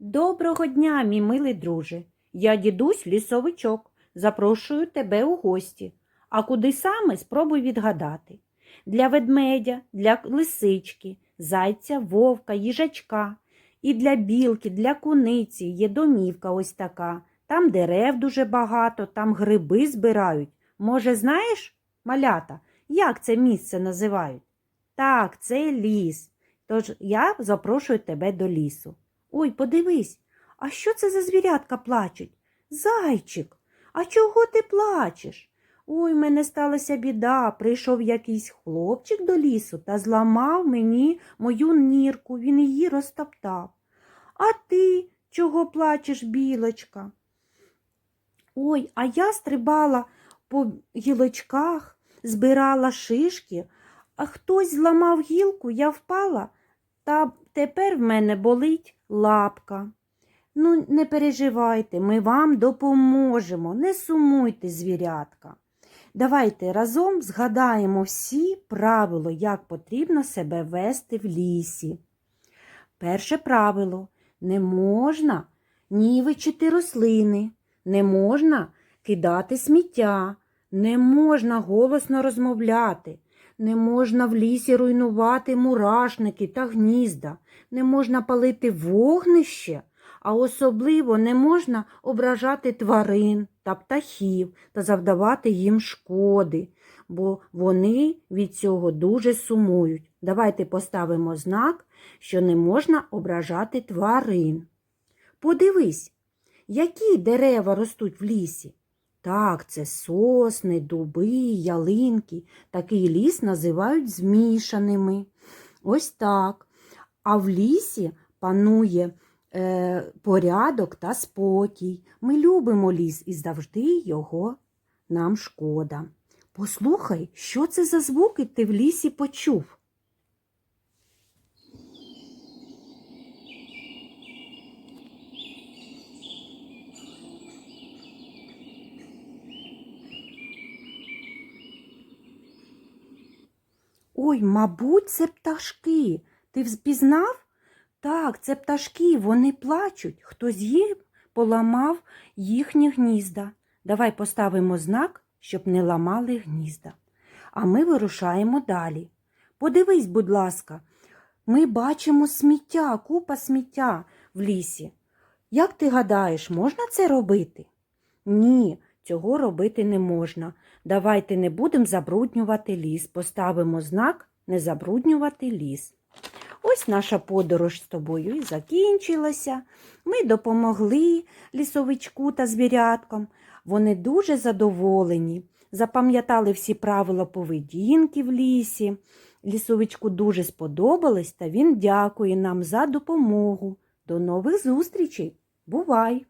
Доброго дня, мій милий друже. Я дідусь лісовичок. Запрошую тебе у гості. А куди саме спробуй відгадати. Для ведмедя, для лисички, зайця, вовка, їжачка. І для білки, для куниці є домівка ось така. Там дерев дуже багато, там гриби збирають. Може, знаєш, малята, як це місце називають? Так, це ліс. Тож я запрошую тебе до лісу. Ой, подивись, а що це за звірятка плачуть? Зайчик, а чого ти плачеш? Ой, мене сталася біда. Прийшов якийсь хлопчик до лісу та зламав мені мою нірку, він її розтоптав. А ти чого плачеш, білочка? Ой, а я стрибала по гілочках, збирала шишки, а хтось зламав гілку, я впала, та тепер в мене болить лапка. Ну, не переживайте, ми вам допоможемо, не сумуйте, звірятка. Давайте разом згадаємо всі правила, як потрібно себе вести в лісі. Перше правило не можна нівечити рослини, не можна кидати сміття, не можна голосно розмовляти, не можна в лісі руйнувати мурашники та гнізда, не можна палити вогнище, а особливо не можна ображати тварин та птахів та завдавати їм шкоди, бо вони від цього дуже сумують. Давайте поставимо знак, що не можна ображати тварин. Подивись, які дерева ростуть в лісі. Так, це сосни, дуби, ялинки. Такий ліс називають змішаними. Ось так. А в лісі панує е, порядок та спокій. Ми любимо ліс і завжди його нам шкода. Послухай, що це за звуки ти в лісі почув? Ой, мабуть, це пташки. Ти впізнав? Так, це пташки, вони плачуть. Хтось їм поламав їхні гнізда. Давай поставимо знак, щоб не ламали гнізда. А ми вирушаємо далі. Подивись, будь ласка, ми бачимо сміття, купа сміття в лісі. Як ти гадаєш, можна це робити? Ні, цього робити не можна. Давайте не будемо забруднювати ліс. Поставимо знак не забруднювати ліс. Ось наша подорож з тобою і закінчилася. Ми допомогли лісовичку та звіряткам. Вони дуже задоволені, запам'ятали всі правила поведінки в лісі. Лісовичку дуже сподобалось, та він дякує нам за допомогу. До нових зустрічей. Бувай!